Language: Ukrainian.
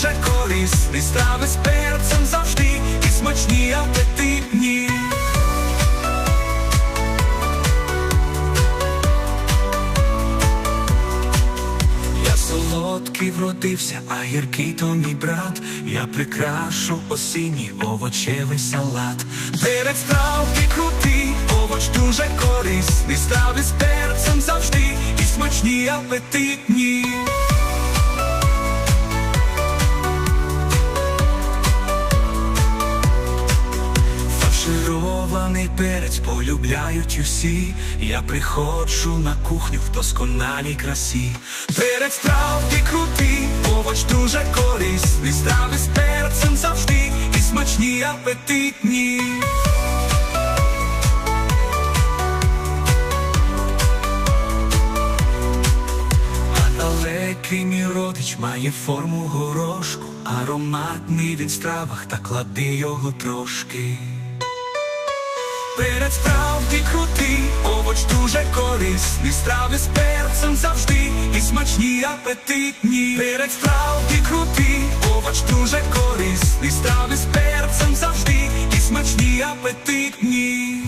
корисні страви з перцем завжди і смачні апетитні. Я солодкий вродився, а гіркий то мій брат. Я прикрашу осінній овочевий салат. Перець справді крутий, овоч дуже корисний. Страви з перцем завжди і смачні апетитні. Фарширований перець полюбляють усі. Я приходжу на кухню в досконалій красі. Перець справді крутий, овоч дуже корисний. Страви з перцем завжди і смачні апетитні. А далекий мій родич має форму горошку, ароматний він в стравах, та клади його трошки. Перець справді крутий, овоч дуже корисний, страви з перцем завжди і смачні апетитні. Перець справді крутий, овоч дуже корисний, страви з перцем завжди і смачні апетитні.